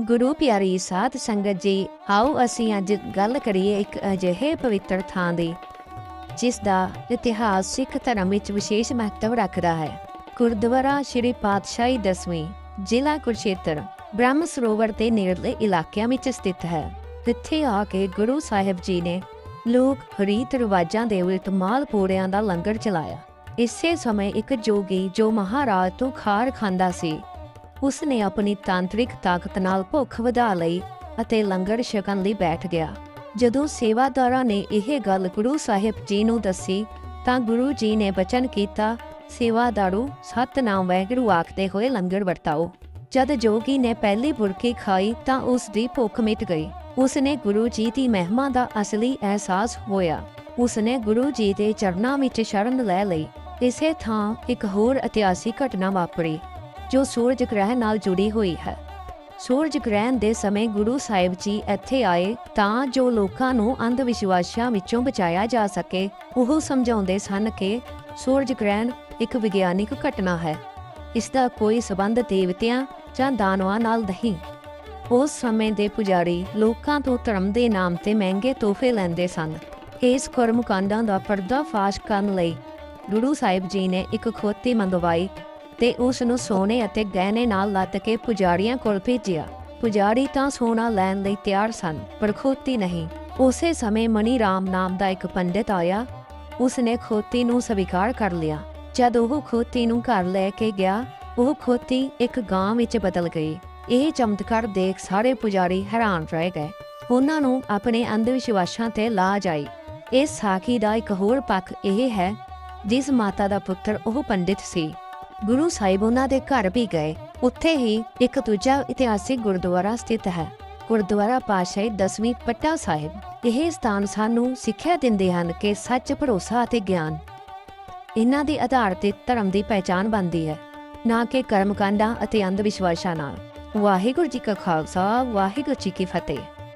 ਗੁਰੂ ਪਿਆਰੀ ਸਾਧ ਸੰਗਤ ਜੀ, ਆਓ ਅਸੀਂ ਅੱਜ ਗੱਲ ਕਰੀਏ ਇੱਕ ਅਜਿਹੇ ਪਵਿੱਤਰ ਥਾਂ ਦੀ, ਜਿਸ ਦਾ ਇਤਿਹਾਸ ਸਿੱਖ ਧਰਮ ਵਿੱਚ ਵਿਸ਼ੇਸ਼ ਮਹੱਤਵ ਰੱਖਦਾ ਹੈ। ਗੁਰਦੁਆਰਾ ਸ਼੍ਰੀ ਪਾਤਸ਼ਾਹੀ ਦਸਵੀਂ, ਜ਼ਿਲ੍ਹਾ ਕੁਰਸ਼ੇਤਰ, ਬ੍ਰਹਮ ਸਰੋਵਰ ਦੇ ਨੇੜਲੇ ਇਲਾਕਿਆਂ ਵਿੱਚ ਸਥਿਤ ਹੈ। ਇੱਥੇ ਆ ਕੇ ਗੁਰੂ ਸਾਹਿਬ ਜੀ ਨੇ ਲੋਕ ਰੀਤ ਰਿਵਾਜਾਂ ਦੇ ਉਲਟ ਮਾਲ ਪੂੜਿਆਂ ਦਾ ਲੰਗਰ ਚਲਾਇਆ। ਇਸੇ ਸਮੇਂ ਇੱਕ ਜੋਗੀ ਜੋ ਮਹਾਰਾਜ ਤੋਂ ਖਾਰ ਖਾਂਦਾ ਸੀ ਉਸ ਨੇ ਆਪਣੀ ਤਾਂਤਰਿਕ ਤਾਕਤ ਨਾਲ ਭੁੱਖ ਵਧਾ ਲਈ ਅਤੇ ਲੰਗਰ ਛਕਣ ਲਈ ਬੈਠ ਗਿਆ। ਜਦੋਂ ਸੇਵਾਦਾਰਾਂ ਨੇ ਇਹ ਗੱਲ ਗੁਰੂ ਸਾਹਿਬ ਜੀ ਨੂੰ ਦੱਸੀ, ਤਾਂ ਗੁਰੂ ਜੀ ਨੇ ਬਚਨ ਕੀਤਾ, ਸੇਵਾਦਾਰੂ ਸਤਨਾਮ ਵਾਹਿਗੁਰੂ ਆਖਦੇ ਹੋਏ ਲੰਗਰ ਵਰਤਾਓ। ਜਦ ਜੋਗੀ ਨੇ ਪਹਿਲੀ ਬੁਰਕੀ ਖਾਈ, ਤਾਂ ਉਸ ਦੀ ਭੁੱਖ ਮਿਟ ਗਈ। ਉਸ ਨੇ ਗੁਰੂ ਜੀ ਦੀ ਮਹਿਮਾ ਦਾ ਅਸਲੀ ਅਹਿਸਾਸ ਹੋਇਆ। ਉਸ ਨੇ ਗੁਰੂ ਜੀ ਦੇ ਚਰਨਾਂ ਵਿੱਚ ਸ਼ਰਨ ਲੈ ਲਈ। ਇਸੇ ਥਾਂ ਇੱਕ ਹੋਰ ਇਤਿਹਾਸਿਕ ਘਟਨਾ ਵਾਪਰੀ। ਜੋ ਸੂਰਜ ਗ੍ਰਹਿਣ ਨਾਲ ਜੁੜੀ ਹੋਈ ਹੈ। ਸੂਰਜ ਗ੍ਰਹਿਣ ਦੇ ਸਮੇਂ ਗੁਰੂ ਸਾਹਿਬ ਜੀ ਇੱਥੇ ਆਏ ਤਾਂ ਜੋ ਲੋਕਾਂ ਨੂੰ ਅੰਧ ਵਿਸ਼ਵਾਸਾਂ ਵਿੱਚੋਂ ਬਚਾਇਆ ਜਾ ਸਕੇ। ਉਹ ਸਮਝਾਉਂਦੇ ਸਨ ਕਿ ਸੂਰਜ ਗ੍ਰਹਿਣ ਇੱਕ ਵਿਗਿਆਨਿਕ ਘਟਨਾ ਹੈ। ਇਸ ਦਾ ਕੋਈ ਸਬੰਧ ਦੇਵਤਿਆਂ ਜਾਂ ਦਾਨਵਾਂ ਨਾਲ ਨਹੀਂ। ਉਸ ਸਮੇਂ ਦੇ ਪੁਜਾਰੀ ਲੋਕਾਂ ਤੋਂ ਧਰਮ ਦੇ ਨਾਮ ਤੇ ਮਹਿੰਗੇ ਤੋਹਫੇ ਲੈਂਦੇ ਸਨ। ਇਸ ਕਰਮਕਾਂਡਾਂ ਦਾ ਪਰਦਾ ਫਾਸ਼ ਕਰਨ ਲਈ ਗੁਰੂ ਸਾਹਿਬ ਜੀ ਨੇ ਇੱਕ ਖੋਤੀ ਮੰਗਵਾਈ ਤੇ ਉਸ ਨੂੰ ਸੋਨੇ ਅਤੇ ਗਹਿਣੇ ਨਾਲ ਲੱਦ ਕੇ ਪੁਜਾਰੀਆਂ ਕੋਲ ਭੇਜਿਆ। ਪੁਜਾਰੀ ਤਾਂ ਸੋਨਾ ਲੈਣ ਲਈ ਤਿਆਰ ਸਨ, ਪਰ ਖੋਤੀ ਨਹੀਂ। ਉਸੇ ਸਮੇਂ ਮਨੀ ਰਾਮ ਨਾਮ ਦਾ ਇੱਕ ਪੰਡਿਤ ਆਇਆ। ਉਸ ਨੇ ਖੋਤੀ ਨੂੰ ਸਵੀਕਾਰ ਕਰ ਲਿਆ। ਜਦ ਉਹ ਖੋਤੀ ਨੂੰ ਘਰ ਲੈ ਕੇ ਗਿਆ, ਉਹ ਖੋਤੀ ਇੱਕ ਗਾਂ ਵਿੱਚ ਬਦਲ ਗਈ। ਇਹ ਚਮਤਕਾਰ ਦੇਖ ਸਾਰੇ ਪੁਜਾਰੀ ਹੈਰਾਨ ਰਹਿ ਗਏ। ਉਹਨਾਂ ਨੂੰ ਆਪਣੇ ਅੰਧ ਵਿਸ਼ਵਾਸਾਂ ਤੇ ਲਾਜ ਆਈ। ਇਸ ਸਾਖੀ ਦਾ ਇੱਕ ਹੋਰ ਪੱਖ ਇਹ ਹੈ, ਜਿਸ ਮਾਤਾ ਦਾ ਪੁੱਤਰ ਉਹ ਪੰਡਿਤ ਸੀ। ਗੁਰੂ ਸਾਹਿਬ ਉਹਨਾਂ ਦੇ ਘਰ ਵੀ ਗਏ। ਉੱਥੇ ਹੀ ਇੱਕ ਦੂਜਾ ਇਤਿਹਾਸਿਕ ਗੁਰਦੁਆਰਾ ਸਥਿਤ ਹੈ। ਗੁਰਦੁਆਰਾ ਪਾਸ਼ਾਹੀ ਦਸਵੀਂ ਪੱਟਾ ਸਾਹਿਬ। ਇਹ ਸਥਾਨ ਸਾਨੂੰ ਸਿੱਖਿਆ ਦਿੰਦੇ ਹਨ ਕਿ ਸੱਚ, ਭਰੋਸਾ ਅਤੇ ਗਿਆਨ। ਇਹਨਾਂ ਦੇ ਆਧਾਰ ਤੇ ਧਰਮ ਦੀ ਪਹਿਚਾਨ ਬਣਦੀ ਹੈ। ਨਾ ਕਿ ਕਰਮਕਾਂਡਾਂ ਅਤੇ ਅੰਧ ਵਿਸ਼ਵਾਸਾਂ ਨਾਲ। ਵਾਹਿਗੁਰੂ ਜੀ ਕਾ ਖਾਲਸਾ, ਵਾਹਿਗੁਰੂ ਜੀ ਕੀ ਫਤਿਹ।